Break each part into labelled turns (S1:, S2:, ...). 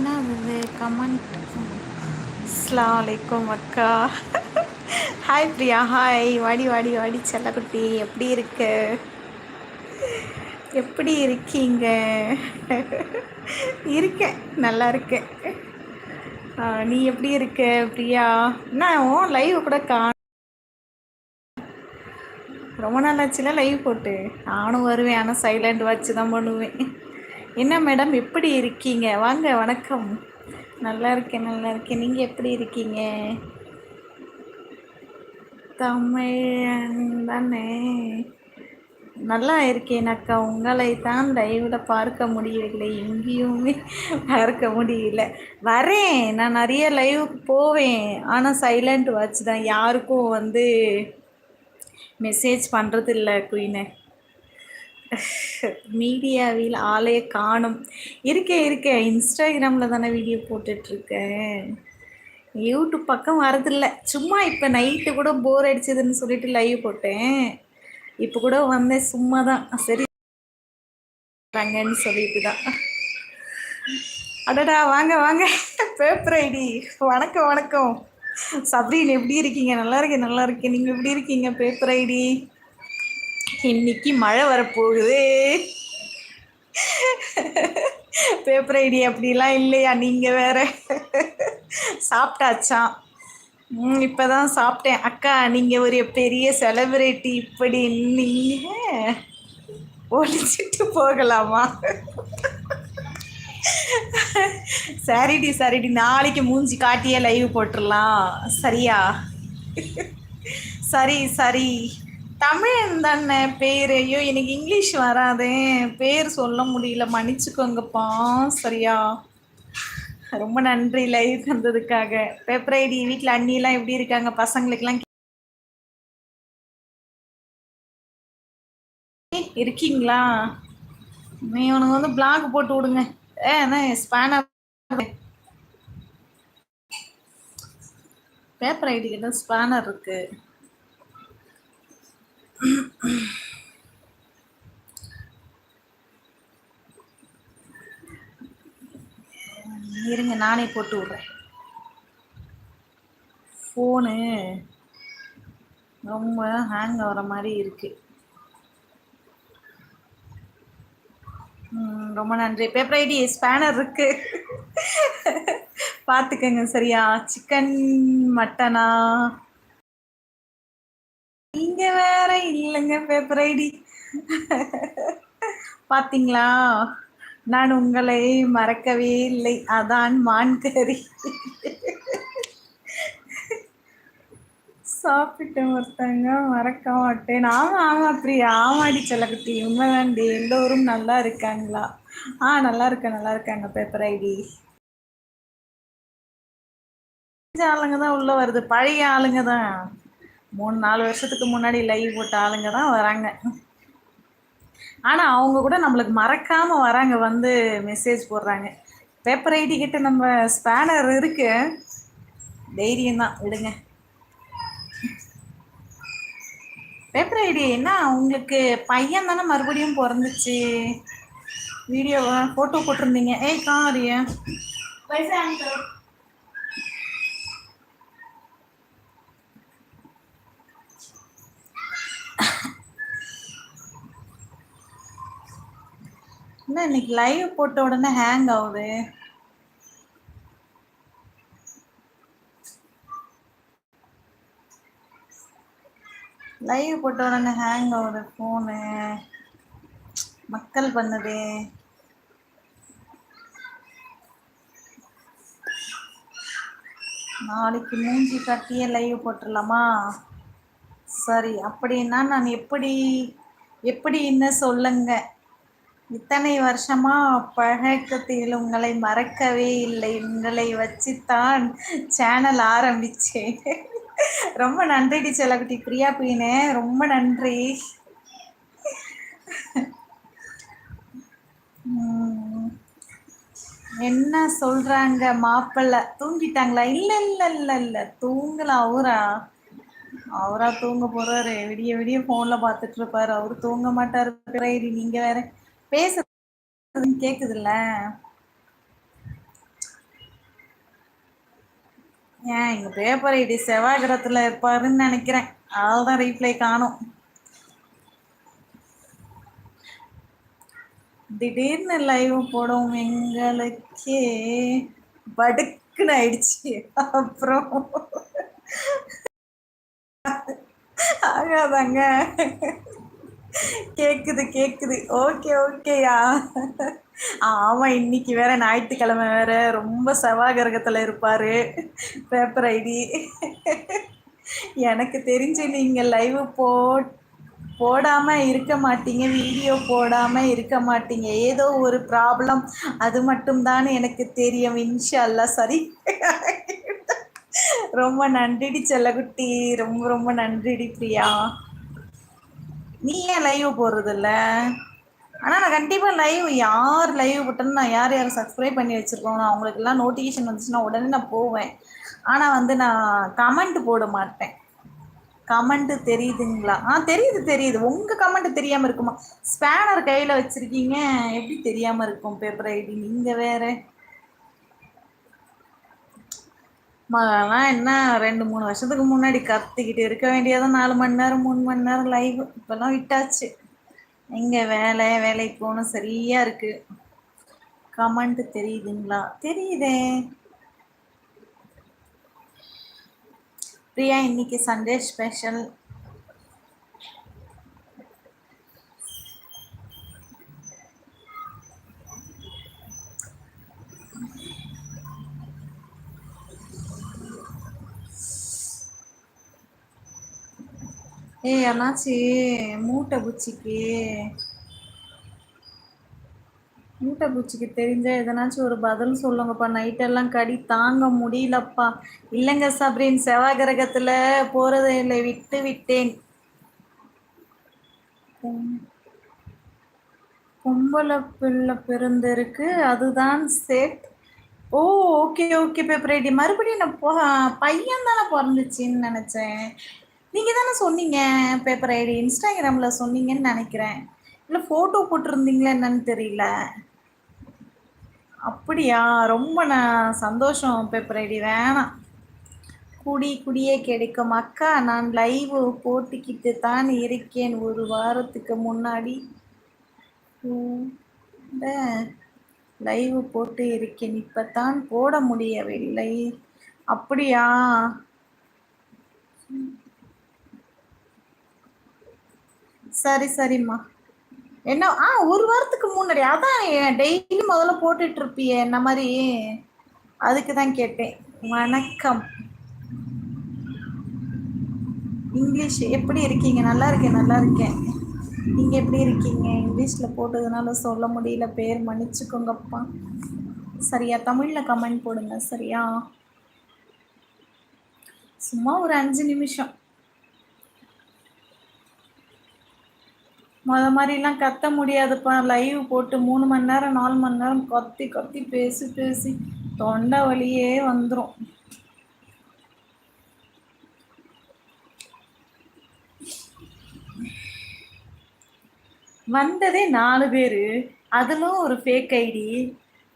S1: என்ன இது? கமெண்ட் அஸ்லாம் வலைக்கம் அக்கா. ஹாய் பிரியா. ஹாய் வாடி வாடி வாடி செல்லக்குட்டி. எப்படி இருக்க? எப்படி இருக்கீங்க? இருக்கேன். நல்லா இருக்கேன். நீ எப்படி இருக்க பிரியா? என்ன உன் லைவ் கூட கா ரொம்ப நாள் ஆச்சுல லைவ் போட்டு. நானும் வருவேன். ஆனால் சைலண்ட் வச்சு தான் பண்ணுவேன். என்ன மேடம் எப்படி இருக்கீங்க? வாங்க வணக்கம். நல்லா இருக்கேன் நல்லா இருக்கேன். நீங்கள் எப்படி இருக்கீங்க? தமிழன் தானே. நல்லா இருக்கேன் அக்கா. உங்களை தான் லைவில் பார்க்க முடியவில்லை. எங்கேயுமே பார்க்க முடியல. வரேன். நான் நிறைய லைவுக்கு போவேன். ஆனால் சைலண்ட் வாட்ச் தான். யாருக்கும் வந்து மெசேஜ் பண்ணுறது இல்லை குயினை மீடியாவில் ஆலய காணும். இருக்கேன் இருக்கேன் இன்ஸ்டாகிராமில் தானே வீடியோ போட்டுட்ருக்கேன் யூடியூப் பக்கம் வரதில்ல. சும்மா இப்போ நைட்டு கூட போர் அடிச்சதுன்னு சொல்லிட்டு லைவ் போட்டேன். இப்போ கூட வந்தேன் சும்மா தான் சரி. ன்னு சொல்லிட்டு தான். அடடா வாங்க வாங்க. பேப்பர் ஐடி வணக்கம் வணக்கம். சப்ரீன் எப்படி இருக்கீங்க? நல்லா இருக்கேன் நல்லா இருக்கேன். நீங்கள் எப்படி இருக்கீங்க? பேப்பர் ஐடி இன்னைக்கு மழை வரப்போகுது. பேப்பர் ஐடி அப்படிலாம் இல்லையா நீங்கள் வேற? சாப்பிட்டாச்சான் ம் இப்போ தான் சாப்பிட்டேன். அக்கா நீங்கள் ஒரு பெரிய செலிப்ரிட்டி இப்படி நீங்கள் ஒழிச்சிட்டு போகலாமா? சரிடி சரிடி. நாளைக்கு மூஞ்சி காட்டியே லைவ் போட்டுடலாம் சரியா? சரி சரி. தமிழ் தானே பேர் ஐயோ எனக்கு இங்கிலீஷ் வராதே. பேர் சொல்ல முடியல. மன்னிச்சுக்கோங்கப்பா. சரியா? ரொம்ப நன்றி லைவ் தந்ததுக்காக பேப்பர் ஐடி வீட்டில் அண்ணிலாம் எப்படி இருக்காங்க? பசங்களுக்கெல்லாம் இருக்கீங்களா? நீ உனக்கு வந்து பிளாக் போட்டு விடுங்க. ஏ ஸ்பேனர் பேப்பர் ஐடி கிட்ட ஸ்பேனர் இருக்குது நானே போட்டு விட்றேன். ஃபோனு ரொம்ப ஹேங் ஆகிற மாதிரி இருக்குது ரொம்ப நன்றி. பேப்பர் ஐடி ஸ்பேனர் இருக்கு. பார்த்துக்கங்க சரியா? சிக்கன் மட்டனா நீங்க வேற இல்லைங்க பேப்பர் ஐடி பார்த்தீங்களா நான் உங்களை மறக்கவே இல்லை. அதான் மான் கறி சாப்பிட்டேன் ஒருத்தங்க மறக்க மாட்டேன். ஆமா ஆமா பிரியா. ஆமாடி செல்லக்குட்டி. உண்மைதாண்டி. எல்லோரும் நல்லா இருக்காங்களா? ஆ நல்லா இருக்கேன் நல்லா இருக்காங்க பேப்பர் ஐடி ஆளுங்க தான் உள்ள வருது. பழைய ஆளுங்க தான் மூணு நாலு வருஷத்துக்கு முன்னாடி லைவ் போட்ட ஆளுங்க தான் வராங்க. ஆனால் அவங்க கூட நம்மளுக்கு மறக்காமல் வராங்க வந்து மெசேஜ் போடுறாங்க. பேப்பர் ஐடி கிட்ட நம்ம ஸ்பேனர் இருக்கு. தைரியம் தான் விடுங்க. பேப்பர் ஐடி என்ன உங்களுக்கு பையன் தானே மறுபடியும் பிறந்துச்சு? வீடியோ ஃபோட்டோ போட்டிருந்தீங்க. ஏய் காரிய? என்ன இன்னைக்கு லைவ் போட்ட உடனே ஹேங் ஆகுது? லைவ் போட்ட உடனே ஹேங் ஆகுது ஃபோனு மக்கள் பண்ணுது. நாளைக்கு மூஞ்சி கட்டியே லைவ் போட்டுடலாமா சரி அப்படின்னா நான் எப்படி எப்படி இன்னும் சொல்லுங்க? இத்தனை வருஷமா பழக்கத்தில் உங்களை மறக்கவே இல்லை. உங்களை வச்சுத்தான் சேனல் ஆரம்பிச்சேன். ரொம்ப நன்றி செலகுட்டி பிரியா பீனு ரொம்ப நன்றி. என்ன சொல்றாங்க மாப்பிள்ள? தூங்கிட்டாங்களா? இல்ல இல்ல இல்ல இல்ல. தூங்கல அவரா? அவரா தூங்க போறாரு. விடிய விடிய போன்ல பாத்துட்டு இருப்பாரு. அவரு தூங்க மாட்டாரு. நீங்க வேற பேச கேக்குதுல்ல. ஏன் எங்க பேப்பர் ஐடி செவ்வாய்கிரகத்துல இருப்பாருன்னு நினைக்கிறேன். அதான் ரீப்ளை காணும். திடீர்னு லைவ் போடும் எங்களுக்கே படுக்குன்னு ஆயிடுச்சு. அப்புறம் ஆகாதாங்க. கேக்குது கேக்குது. ஓகே ஓகேயா ஆமா இன்னைக்கு வேற ஞாயிற்றுக்கிழமை வேற. ரொம்ப செவ்வாகிரகத்துல இருப்பாரு. பேப்பர் ஐடி எனக்கு தெரிஞ்சு நீங்க லைவ் போட் போடாம இருக்க மாட்டீங்க. வீடியோ போடாம இருக்க மாட்டீங்க. ஏதோ ஒரு ப்ராப்ளம் அது மட்டும்தான் எனக்கு தெரியும். இன்ஷால்லா சரி. ரொம்ப நன்றிடி செல்லகுட்டி ரொம்ப ரொம்ப நன்றிடி பிரியா. நீ ஏன் லைவ் போடுறது இல்ல ஆனா நான் கண்டிப்பா லைவ் யார் லைவ் போட்டேன்னு நான் யார் யார் சப்ஸ்கிரைப் பண்ணி வச்சிருக்கோம் அவங்களுக்கு எல்லாம் நோட்டிபிகேஷன் வந்துச்சுன்னா உடனே நான் போவேன். ஆனா வந்து நான் கமெண்ட் போட மாட்டேன். கமெண்ட் தெரியுதுங்களா? ஆ தெரியுது தெரியுது. உங்க கமெண்ட் தெரியாம இருக்குமா? ஸ்பேனர் கையில வச்சிருக்கீங்க. எப்படி தெரியாம இருக்கும்? பேப்பர் ஐடி நீங்க வேற. மகலாம் என்ன ரெண்டு மூணு வருஷத்துக்கு முன்னாடி கத்திக்கிட்டு இருக்க வேண்டியதான் நாலு மணி நேரம் மூணு மணி நேரம் லைவ் இப்பெல்லாம் விட்டாச்சு. எங்க வேலை வேலைக்கு போகணும் சரியா இருக்கு. கமெண்ட் தெரியுதுங்களா? தெரியுதே. பிரியா இன்னைக்கு சண்டே ஸ்பெஷல் ஏய் அண்ணாச்சி மூட்டை பூச்சிக்கு. மூட்டை பூச்சிக்கு தெரிஞ்ச எதனாச்சும் ஒரு பதில் சொல்லுங்கப்பா. நைட்டெல்லாம் கடி தாங்க முடியலப்பா. இல்லைங்க சப்ரின் செவ்வாய் கிரகத்தில் போகிறத இல்லை விட்டு விட்டேன். பொம்பளை பிள்ளை பிறந்திருக்கு. அதுதான் sad oh okay okay paper ID மறுபடியும் நான் பையன் தானே பிறந்துச்சின்னு நினச்சேன். நீங்கள் தானே சொன்னீங்க பேப்பர் ஐடி இன்ஸ்டாகிராமில் சொன்னீங்கன்னு நினைக்கிறேன். இல்லை ஃபோட்டோ போட்டிருந்தீங்களா என்னன்னு தெரியல. அப்படியா? ரொம்ப நான் சந்தோஷம் பேப்பர் ஐடி வேணாம். குடி குடியே கிடைக்கும். அக்கா நான் லைவ் போட்டுக்கிட்டு தான் இருக்கேன். ஒரு வாரத்துக்கு முன்னாடி. லைவ் போட்டு இருக்கேன். இப்போ தான் போட முடியவில்லை. அப்படியா? சரி சரிம்மா. என்ன ஆ ஒரு வாரத்துக்கு முன்னாடி. அதான் டெய்லி முதல்ல போட்டுட்டு இருப்பிய என்ன மாதிரி? அதுக்கு தான் கேட்டேன். வணக்கம். இங்கிலீஷ் எப்படி இருக்கீங்க? நல்லா இருக்கேன் நல்லா இருக்கேன். நீங்கள் எப்படி இருக்கீங்க? இங்கிலீஷில் போட்டதுனால சொல்ல முடியல. பேர் மன்னிச்சுக்கோங்கப்பா. சரியா? தமிழில் கமெண்ட் போடுங்க சரியா? சும்மா ஒரு அஞ்சு நிமிஷம். முத மாதிரிலாம் கத்த முடியாதுப்பா. லைவ் போட்டு மூணு மணி நேரம் நாலு மணி நேரம் கத்தி கத்தி பேசி பேசி தொண்டை வழியே வந்துடும் வந்ததே நாலு பேர். அதிலும் ஒரு ஃபேக் ஐடி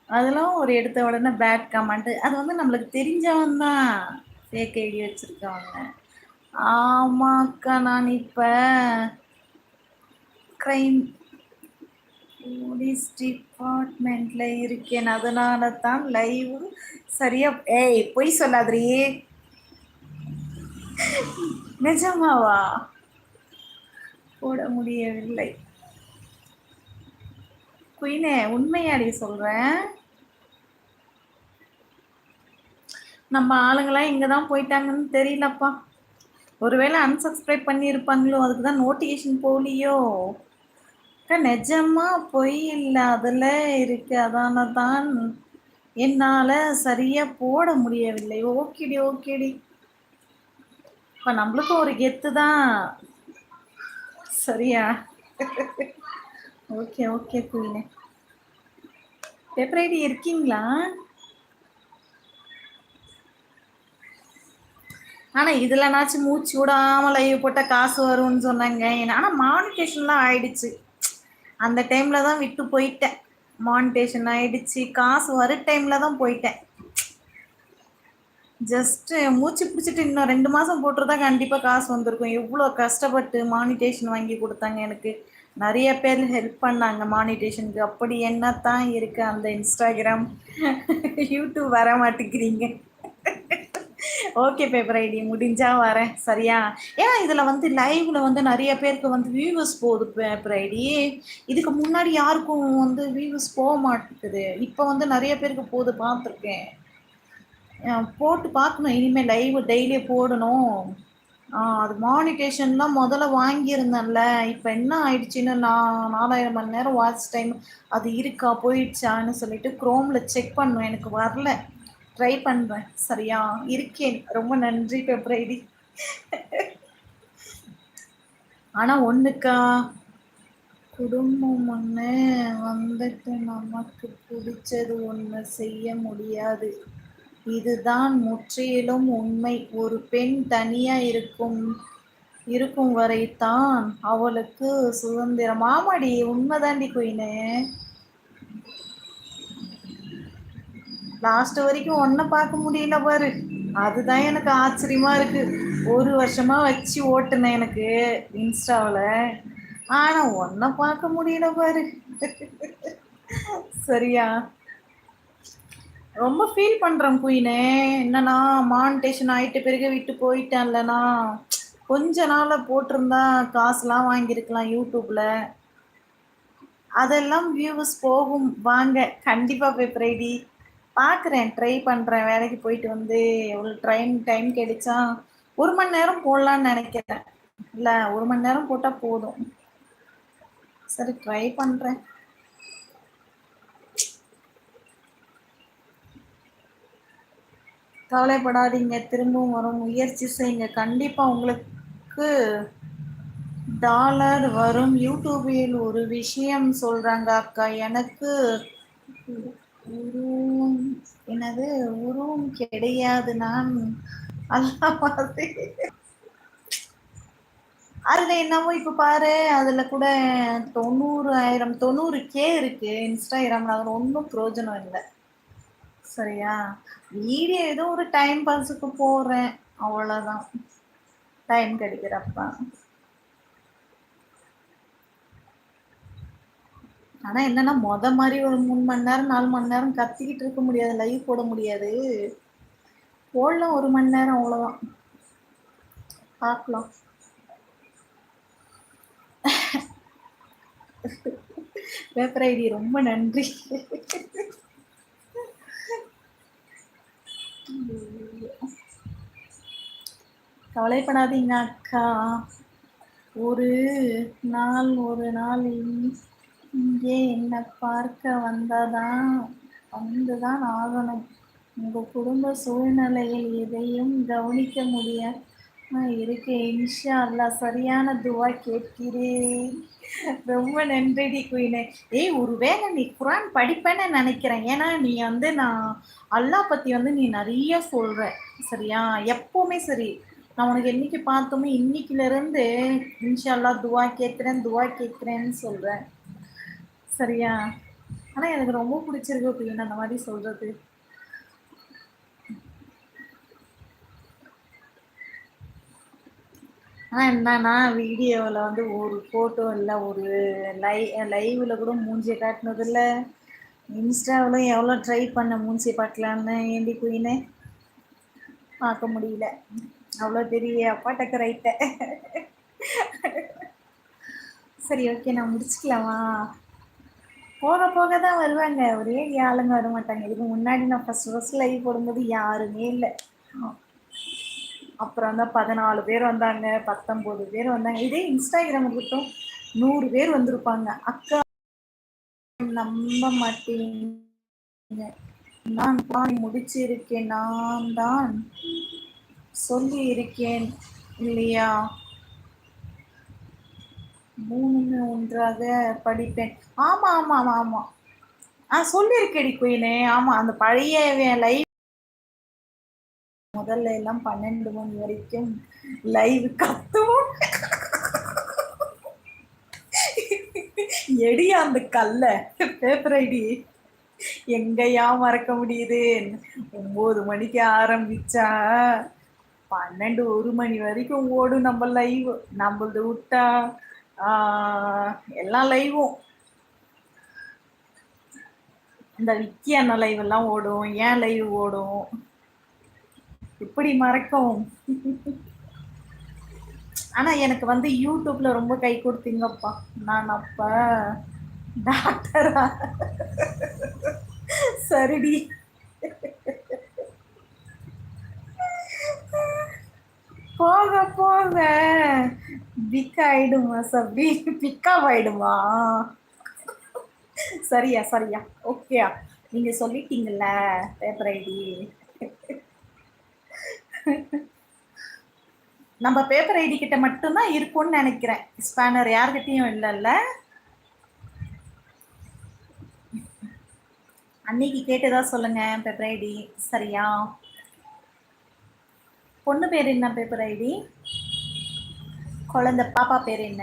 S1: அதெல்லாம் ஒரு எடுத்த உடனே பேட் கமெண்ட் அது வந்து நம்மளுக்கு தெரிஞ்சவன் தான் ஃபேக் ஐடி வச்சுருக்கவங்க. ஆமாக்கா நான் இப்போ க்ரைம் போலீஸ் டிபார்ட்மெண்ட்ல இருக்கேன். அதனால தான் லைவ் சரியா ஏய் பொய் சொல்லாதீ நிஜமாவா? போட முடியவில்லை. குயினே உண்மையாடி சொல்கிறேன் நம்ம ஆளுங்களாம் இங்கே தான் போயிட்டாங்கன்னு தெரியலப்பா. ஒருவேளை அன்சப்ஸ்கிரைப் பண்ணியிருப்பாங்களோ அதுக்கு தான் நோட்டிஃபிகேஷன் போகலையோ. அக்கா நிஜமா பொய் இல்லை. அதில் இருக்கு. அதான தான் என்னால் சரியாக போட முடியவில்லை. ஓகேடி ஓகேடி. இப்போ நம்மளுக்கும் ஒரு கெத்து தான். சரியா? ஓகே ஓகே குயினே. பேப்பர் ஐடி இருக்கீங்களா? ஆனால் இதுலனாச்சும் மூச்சு விடாமல் லைவ் போட்டால் காசு வரும்னு சொன்னாங்க. ஆனால் மானிட்டேஷன்லாம் ஆயிடுச்சு. அந்த டைமில் தான் விட்டு போயிட்டேன். மானிட்டேஷன் ஆயிடுச்சு. காசு வர டைமில் தான் போயிட்டேன். ஜஸ்ட்டு மூச்சு பிடிச்சிட்டு இன்னும் ரெண்டு மாதம் போட்டுருந்தா கண்டிப்பாக காசு வந்திருக்கும். எவ்வளோ கஷ்டப்பட்டு மானிட்டேஷன் வாங்கி கொடுத்தாங்க எனக்கு. நிறைய பேர் ஹெல்ப் பண்ணாங்க மானிட்டேஷனுக்கு அப்படி என்னத்தான் இருக்கு அந்த இன்ஸ்டாகிராம் யூடியூப் வர மாட்டேங்கிறீங்க. ஓகே பேப்பர் ஐடி முடிஞ்சா வரேன். சரியா? ஏன்னா இதில் வந்து லைவ்ல வந்து நிறைய பேருக்கு வந்து வியூவர்ஸ் போகுது பேப்பர் ஐடி இதுக்கு முன்னாடி யாருக்கும் வந்து வியூவர்ஸ் போக மாட்டேங்குது. இப்போ வந்து நிறைய பேருக்கு போகுது பார்த்துருக்கேன். போட்டு பார்க்கணும். இனிமேல் லைவ் டெய்லி போடணும். அது மானிட்டேஷன்லாம் முதல்ல வாங்கியிருந்தேன்ல. இப்போ என்ன ஆயிடுச்சுன்னு நான் நாலாயிரம் மணி நேரம் வாட்ச் டைம் அது இருக்கா போயிடுச்சான்னு சொல்லிட்டு குரோமில் செக் பண்ணுவேன். எனக்கு வரல. ட்ரை பண்ணுறேன் சரியா? இருக்கேன். ரொம்ப நன்றி பெப்ரைடி ஆனால் ஒன்றுக்கா குடும்பம் ஒன்று வந்துட்டு நமக்கு பிடிச்சது ஒன்று செய்ய முடியாது. இதுதான் முற்றிலும் உண்மை. ஒரு பெண் தனியா இருக்கும் இருக்கும் வரைத்தான் அவளுக்கு சுதந்திரம். ஆமாடி உண்மைதாண்டி குயினே. லாஸ்ட் வரைக்கும் ஒன்ன பார்க்க முடியல பாரு. அதுதான் எனக்கு ஆச்சரியமா இருக்கு. ஒரு வருஷமா வச்சு ஓட்டுனேன் எனக்கு இன்ஸ்டாவில். ஆனா ஒன்ன பார்க்க முடியல பாரு. சரியா? ரொம்ப ஃபீல் பண்றேன் குயினே. என்னன்னா மானிட்டேஷன் ஆயிட்ட பிறகு விட்டு போயிட்டேன்லண்ணா கொஞ்ச நாள போட்டிருந்தா காசுலாம் வாங்கியிருக்கலாம் யூடியூப்ல. அதெல்லாம் வியூவர்ஸ் போகும். வாங்க கண்டிப்பா பேப்பர் ஐடி பார்க்குறேன் ட்ரை பண்ணுறேன் வேலைக்கு போயிட்டு வந்து எவ்வளோ ட்ரெயின் டைம் கிடைச்சா ஒரு மணி நேரம் போடலான்னு நினைக்கிறேன். இல்லை ஒரு மணி நேரம் போட்டால் போதும். சரி ட்ரை பண்ணுறேன் கவலைப்படாதீங்க திரும்பவும் வரும். முயற்சி செய்யுங்க. கண்டிப்பாக உங்களுக்கு டாலர் வரும். யூடியூபில் ஒரு விஷயம் சொல்கிறாங்க அக்கா. எனக்கு உருவம். என்னது? உருவம் கிடையாது. நான் அல்லாமல் அதுல என்னமோ இப்ப பாரு அதுல கூட தொண்ணூறு ஆயிரம் தொண்ணூறு கே இருக்கு இன்ஸ்டாகிராம்ல. அதுல ஒன்றும் பிரயோஜனம் இல்லை. சரியா? வீடியோ ஏதோ ஒரு டைம் பாஸுக்கு போடுறேன் அவ்வளோதான் டைம் கிடைக்கிறப்ப. ஆனா என்னன்னா மொத மாதிரி ஒரு மூணு மணி நேரம் நாலு மணி நேரம் கத்திக்கிட்டு இருக்க முடியாது லைவ் போட முடியாது. போடலாம் ஒரு மணி நேரம் அவ்வளோதான் பார்க்கலாம். பேப்பர் ஐடி ரொம்ப நன்றி. கவலைப்படாதீங்க அக்கா. ஒரு நாள் ஒரு நாள் இங்கே என்னை பார்க்க வந்தாதான் வந்துதான் ஆகணும். உங்க குடும்ப சூழ்நிலையில் எதையும் கவனிக்க முடிய இருக்கேன். இன்ஷா அல்லாஹ் சரியான துவா கேட்கிறேன். ரொம்ப நன்றிடி குயினே. ஏய் ஒருவேளை நீ குரான் படிப்பேன்னு நினைக்கிறேன். ஏன்னா நீ வந்து நான் அல்லாஹ் பத்தி வந்து நீ நிறைய சொல்ற. சரியா? எப்பவுமே சரி. நான் உனக்கு என்னைக்கு பார்த்தோமே இன்னைக்குல இருந்து இன்ஷா அல்லாஹ் துவா கேட்குறேன் துவா கேட்குறேன்னு சொல்றேன். சரியா? ஆனா எனக்கு ரொம்ப பிடிச்சிருக்கு அப்படின்னு அந்த மாதிரி சொல்றது. ஆனால் என்னன்னா வீடியோவில் வந்து ஒரு ஃபோட்டோ இல்லை ஒரு லை லைவில் கூட மூஞ்சியை காட்டினதில்ல. இன்ஸ்டாவில் எவ்வளோ ட்ரை பண்ண மூஞ்சியை பார்க்கலான்னு ஏண்டி குயினே? பார்க்க முடியல. அவ்வளோ பெரிய அப்பாட்டக்கு ரைட்ட சரி ஓகே நான் முடிச்சுக்கலாமா? போக போக தான் வருவாங்க. ஒரே ஆளுங்க வர மாட்டாங்க இதுக்கு முன்னாடி நான் ஃபர்ஸ்ட் ஃபர்ஸ்ட் லைவ் போடும்போது யாருமே இல்லை. அப்புறம் தான் பதினாலு பேர் வந்தாங்க பத்தொம்போது பேர் வந்தாங்க. இதே இன்ஸ்டாகிராம் மட்டும் நூறு பேர் வந்திருப்பாங்க. அக்கா நம்ப மாட்டேங்க. நான் தான் முடிச்சிருக்கேன். நான் தான் சொல்லி இருக்கேன் இல்லையா? மூணுமே ஒன்றாக படிப்பேன். ஆமா ஆமா ஆமா ஆமா. ஆ சொல்லியிருக்கேடி குயினே. ஆமா அந்த பழைய லைவ் முதல்ல எல்லாம் பன்னெண்டு மணி வரைக்கும் லைவ் கத்துவோம். எடி அந்த கல்ல பேப்பர் ஐடி. எங்கயா மறக்க முடியுது? ஒன்பது மணிக்கு ஆரம்பிச்சா பன்னெண்டு ஒரு மணி வரைக்கும் ஓடும் நம்ம லைவ் நம்மளது விட்டா எல்லாம் லைவும் இந்த விக்கி அண்ணா லைவ் எல்லாம் ஓடும் ஏன் லைவ் ஓடும்? இப்படி மறக்கும் ஆனா எனக்கு வந்து யூடியூப்ல ரொம்ப கை கொடுத்தீங்கப்பா. நான் அப்ப டாக்டரா சரிடி. போக போக பிக் ஆயிடுமா சபி? பிக்கப் ஆயிடுமா சரியா சரியா. ஓகேயா நீங்க சொல்லிட்டீங்கல்ல பேப்பர் ஐடி நம்ம பேப்பர் ஐடி கிட்ட மட்டும்தான் இருக்கும்னு நினைக்கிறேன். ஸ்பேனர் யார்கிட்டயும் இல்லைல்ல. அன்னைக்கு கேட்டதா சொல்லுங்க பேப்பர் ஐடி சரியா? பொண்ணு பேர் என்ன பேப்பர் ஐடி குழந்தை பாப்பா பேர் என்ன?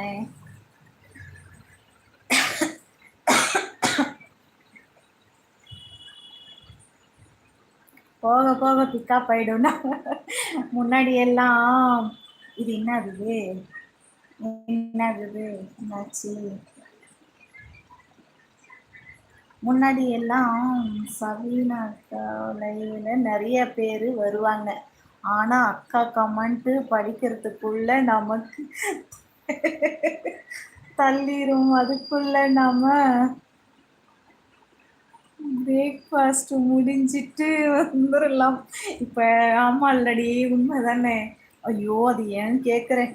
S1: போக போக பிக்கப் ஆயிடும்னா முன்னாடி எல்லாம் இது என்னது என்னது என்னாச்சு? முன்னாடி எல்லாம் சவீனா அக்கா லைவ்ல நிறைய பேர் வருவாங்க. ஆனால் அக்கா கமெண்ட்டு படிக்கிறதுக்குள்ள நமக்கு தள்ளிரும். அதுக்குள்ள நம்ம பிரேக்ஃபாஸ்ட் முடிஞ்சிட்டு வந்துடலாம் இப்போ ஆமாம் இல்லடி உண்மை தானே ஐயோ அது ஏன் கேட்குறேன்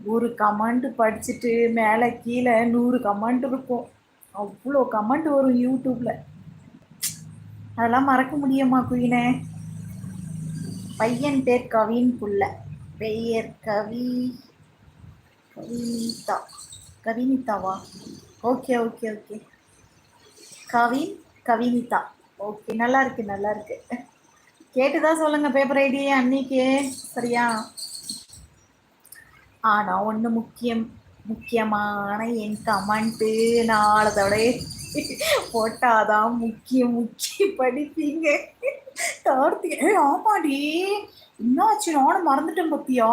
S1: ஒரு கமெண்ட் படிச்சுட்டு மேலே கீழே நூறு கமெண்ட் இருக்கும். அவ்வளோ கமெண்ட் வரும் யூடியூப்பில் அதெல்லாம் மறக்க முடியுமா குயினே? பையன் பேர் கவின் புள்ள. பெயர் Kavi Kavinitha கவினிதாவா? Okay okay okay. Kavin Kavinitha. Okay நல்லா இருக்கு நல்லா இருக்கு. கேட்டுதான் சொல்லுங்க பேப்பர் ஐடி அன்னைக்கு சரியா? ஆனா ஒன்று முக்கியம் முக்கியமான என் கமெண்ட்டு நாளதோட போட்டாதான் முக்கியம் முக்கிய படிப்பீங்க கார்த்திகை ஆமாடி. என்னாச்சு? நானும் மறந்துட்டேன் பத்தியா?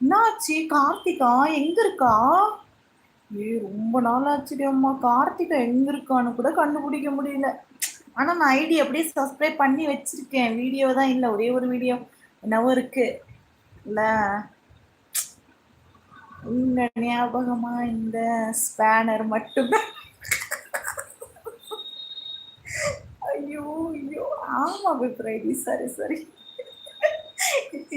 S1: என்னாச்சு? கார்த்திகா எங்க இருக்கா? ஏ ரொம்ப நாள் ஆச்சுடி அம்மா. கார்த்திகா எங்க இருக்கான்னு கூட கண்டுபிடிக்க முடியல. ஆனா நான் ஐடி அப்படியே சப்ஸ்கிரைப் பண்ணி வச்சிருக்கேன். வீடியோ தான் இல்லை. ஒரே ஒரு வீடியோ. என்னவோ இருக்கு. இல்ல. இந்த ஞாபகமா இந்த ஸ்பேனர் மட்டும்தான். ஐயோ ஐயோ. ஆமா ஐடி சரி சரி.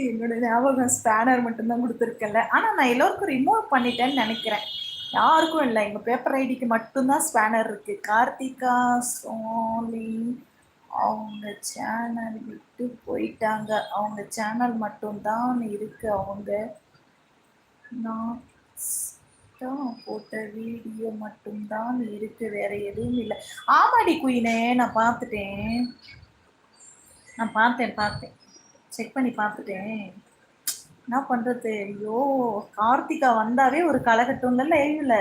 S1: என்னோட ஞாபகம். ஸ்பேனர் மட்டும்தான் கொடுத்துருக்கேன்ல. ஆனால் நான் எல்லோருக்கும் ரிமூவ் பண்ணிட்டேன்னு நினைக்கிறேன். யாருக்கும் இல்லை. எங்கள் பேப்பர் ஐடிக்கு மட்டும்தான் ஸ்பேனர் இருக்குது கார்த்திகா சோலி அவங்க சேனல் விட்டு போயிட்டாங்க. அவங்க சேனல் மட்டும்தான் இருக்குது அவங்க நான் போட்ட வீடியோ மட்டும்தான் இருக்கு. வேற எதுவும் இல்லை. ஆமாடி குயினே நான் பார்த்துட்டேன். நான் பார்த்தேன் பார்த்தேன். செக் பண்ணி பார்த்துட்டேன். என்ன பண்ணுறது ஐயோ கார்த்திகா வந்தாவே ஒரு களைகட்டும் லைவில்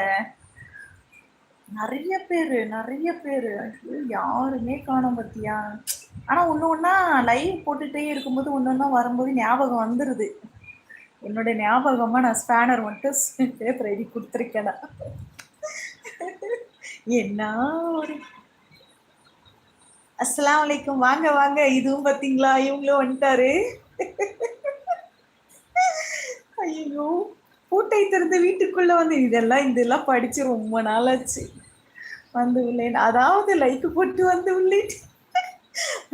S1: நிறைய பேர் நிறைய பேர். ஐயோ யாருமே காணும் பார்த்தியா? ஆனால் ஒன்று ஒன்றா லைவ் போட்டுகிட்டே இருக்கும்போது ஒன்று ஒன்றா வரும்போது ஞாபகம் வந்துடுது என்னோட ஞாபகமாக நான் ஸ்பேனர் மட்டும் பேப்பர் எழுதி கொடுத்துருக்கேன். என்ன ஒரு அஸ்லாம் வலைக்கும் வாங்க வாங்க. இதுவும் பார்த்தீங்களா? இவங்களும் வந்துட்டாரு. ஐயோ பூட்டை திறந்து வீட்டுக்குள்ளே வந்து இதெல்லாம் இதெல்லாம் படித்து ரொம்ப நாளாச்சு. வந்து உள்ளேன் அதாவது லைக் போட்டு வந்து உள்ளேன்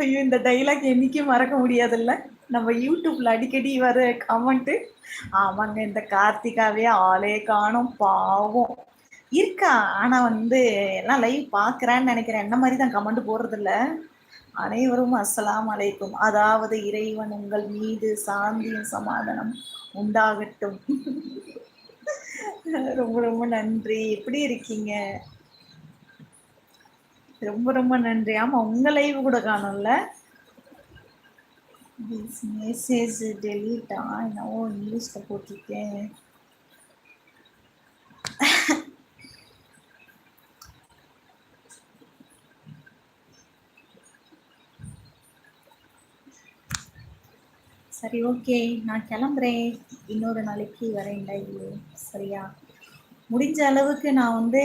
S1: ஐயோ இந்த டைலாக் என்றைக்கும் மறக்க முடியாதுல்ல. நம்ம யூடியூப்ல அடிக்கடி வர கமெண்ட்டு ஆமாங்க இந்த கார்த்திகாவே ஆளே காணும் பாவம். இருக்கா? ஆனா வந்து எல்லாம் லைவ் பாக்குறான்னு நினைக்கிறேன். என்ன மாதிரி தான் கமெண்ட் போடுறது அனைவரும் அஸ்லாம் அலைக்கும். அதாவது இறைவன் உங்கள் மீது சாந்தியும் சமாதானம் உண்டாகட்டும். ரொம்ப ரொம்ப நன்றி. எப்படி இருக்கீங்க? ரொம்ப ரொம்ப நன்றி. ஆமா உங்க லைவ் கூட காணும்ல. திஸ் மெசேஜ் டெலீட்டா என்னவோ இங்கிலீஷில் போட்டிருக்கேன். சரி ஓகே நான் கிளம்புறேன். இன்னொரு நாளைக்கு வரேன் லைவ் சரியா? முடிஞ்ச அளவுக்கு நான் வந்து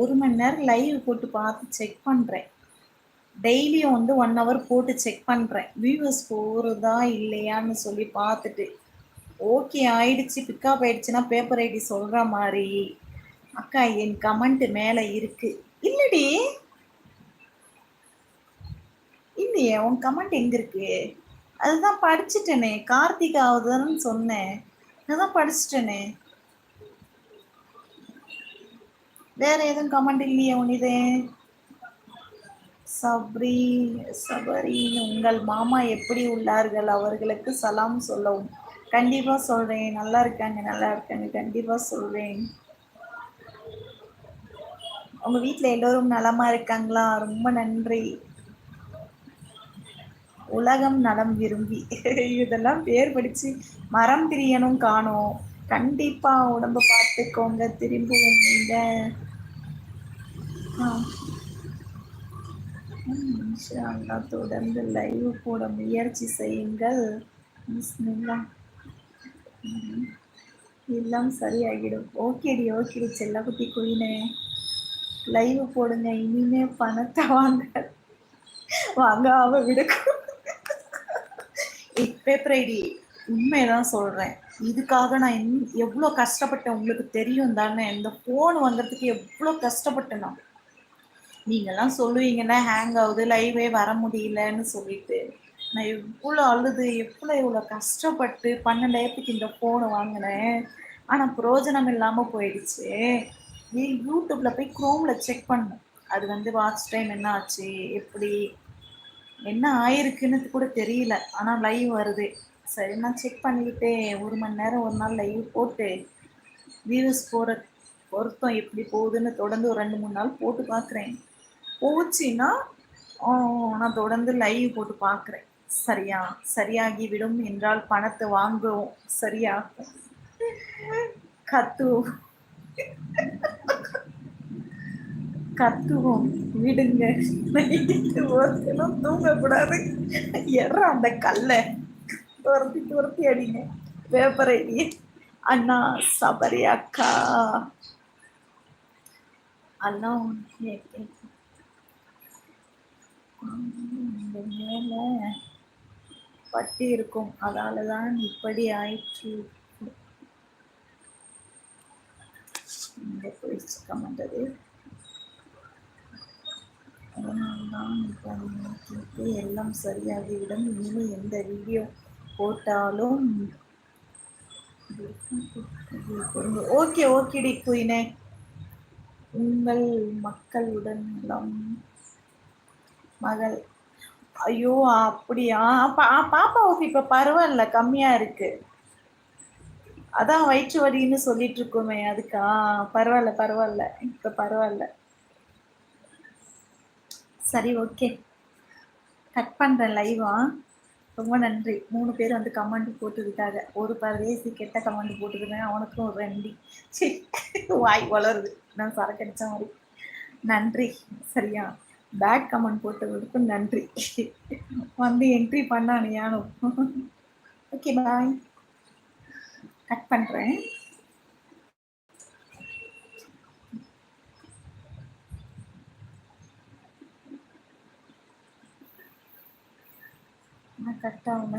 S1: ஒரு மணி நேரம் லைவ் போட்டு பார்த்து செக் பண்ணுறேன் டெய்லியும் வந்து ஒன் ஹவர் போட்டு செக் பண்ணுறேன் வியூவர்ஸ் போகிறதா இல்லையான்னு சொல்லி பார்த்துட்டு ஓகே ஆயிடுச்சு பிக்கப் ஆயிடுச்சுன்னா பேப்பர் ஐடி சொல்கிற மாதிரி. அக்கா என் கமெண்ட் மேலே இருக்கு. இல்லடி. இல்லையே உன் கமெண்ட் எங்கே இருக்கு? அதுதான் படிச்சுட்டேனே கார்த்திக் ஆகுதுன்னு சொன்னேன். அதுதான் படிச்சுட்டேனே. வேற எதுவும் கமெண்ட் இல்லையே உனிதே சப்ரி சபரி உங்கள் மாமா எப்படி உள்ளார்கள்? அவர்களுக்கு சலாம் சொல்லவும். கண்டிப்பா சொல்றேன். நல்லா இருக்காங்க நல்லா இருக்காங்க. கண்டிப்பா சொல்றேன். உங்க வீட்டுல எல்லோரும் நலமா இருக்காங்களா? ரொம்ப நன்றி. உலகம் நலம் விரும்பி. இதெல்லாம் பேர் படிச்சு மரம் பிரியனும் காணும். கண்டிப்பா உடம்ப பார்த்துக்கோங்க. திரும்பவும் இன்ஷால்லா தொடர்ந்து லைவ் போட முயற்சி செய்யுங்கள். எல்லாம் சரியாகிடும். ஓகேடி ஓகேடி செல்லக்குட்டி குயினே. லைவ் போடுங்க இனிமே பணத்தை வாங்க. வாங்காம விடுக்கும் பேப்பர் ஐடி உண்மைதான் சொல்றேன். இதுக்காக நான் எவ்வளோ கஷ்டப்பட்டேன் உங்களுக்கு தெரியும் தானே இந்த ஃபோன் வாங்குறதுக்கு எவ்வளோ கஷ்டப்பட்டேன். நான் நீங்கள்லாம் சொல்லுவீங்கன்னா ஹேங் ஆகுது லைவே வர முடியலன்னு சொல்லிட்டு. நான் எவ்வளோ அழுது எவ்வளோ இவ்வளோ கஷ்டப்பட்டு பன்னெண்டாயிரத்துக்கு இந்த ஃபோனை வாங்கினேன். ஆனால் பிரயோஜனம் இல்லாமல் போயிடுச்சு. நீ யூடியூப்பில் போய் க்ரோமில் செக் பண்ணேன் அது வந்து வாட்ச் டைம் என்ன ஆச்சு எப்படி என்ன ஆயிருக்குன்னு கூட தெரியல. ஆனால் லைவ் வருது. சரி நான் செக் பண்ணிக்கிட்டேன். ஒரு மணி நேரம் ஒரு நாள் லைவ் போட்டு வியூஸ் போகிற பொருத்தம் எப்படி போகுதுன்னு தொடர்ந்து ஒரு ரெண்டு மூணு நாள் போட்டு பார்க்குறேன். போச்சுன்னா நான் தொடர்ந்து லைவ் போட்டு பார்க்குறேன். சரியா? சரியாகி விடும் என்றால் பணத்தை வாங்குவோம். சரியா? கத்துவோம். கத்துவோம். விடுங்க. ஒருத்தனும் தூங்கக்கூடாது. எற அந்த கல்லை. துரத்தி துரத்தி அடிங்க. பேப்பர் ஐடி அண்ணா சபரி அக்கா. அண்ணா மேல பட்டி இருக்கும். அதால தான் இப்படி ஆயிற்று. இங்கே போயிடுச்சு கமெண்டது அதனால்தான் எல்லாம் சரியாகிவிடும். இனிமேல் எந்த வீடியோ போட்டாலும் ஓகே ஓகேடி குயினே உங்கள் மக்களுடன் எல்லாம் மகள். ஐயோ அப்படியா? பாப்பாவுக்கு இப்போ பரவாயில்ல கம்மியாக இருக்கு. அதான் வயிற்று வலின்னு சொல்லிட்டு இருக்கோமே அதுக்கா. பரவாயில்ல பரவாயில்ல. இப்போ பரவாயில்ல. சரி ஓகே. கட் பண்ணுறேன் லைவா ரொம்ப நன்றி. மூணு பேர் வந்து கமெண்ட் போட்டுக்கிட்டாங்க. ஒரு பரதேசி கெட்ட கமெண்ட் போட்டுக்கிறேன் அவனுக்கும் ஒரு ரெண்டி. வாய் வளருது. நான் சரக்கடிச்ச மாதிரி. நன்றி. சரியா? பேட் கமெண்ட் போட்டதுக்கு நன்றி. வந்து என்ட்ரி பண்ணானு யானும் ஓகே பாய் கட் பண்ணுறேன் கட் ஆகல.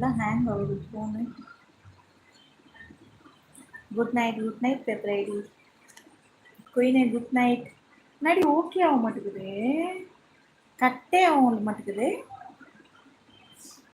S1: நல்லா ஹேங் ஆகுது phone good night good night பெப்ரைடி ID குயினே குட் நைட் முன்னாடி ஓகே ஆக மாட்டேங்குது. கட்டே ஆக மாட்டேங்குது.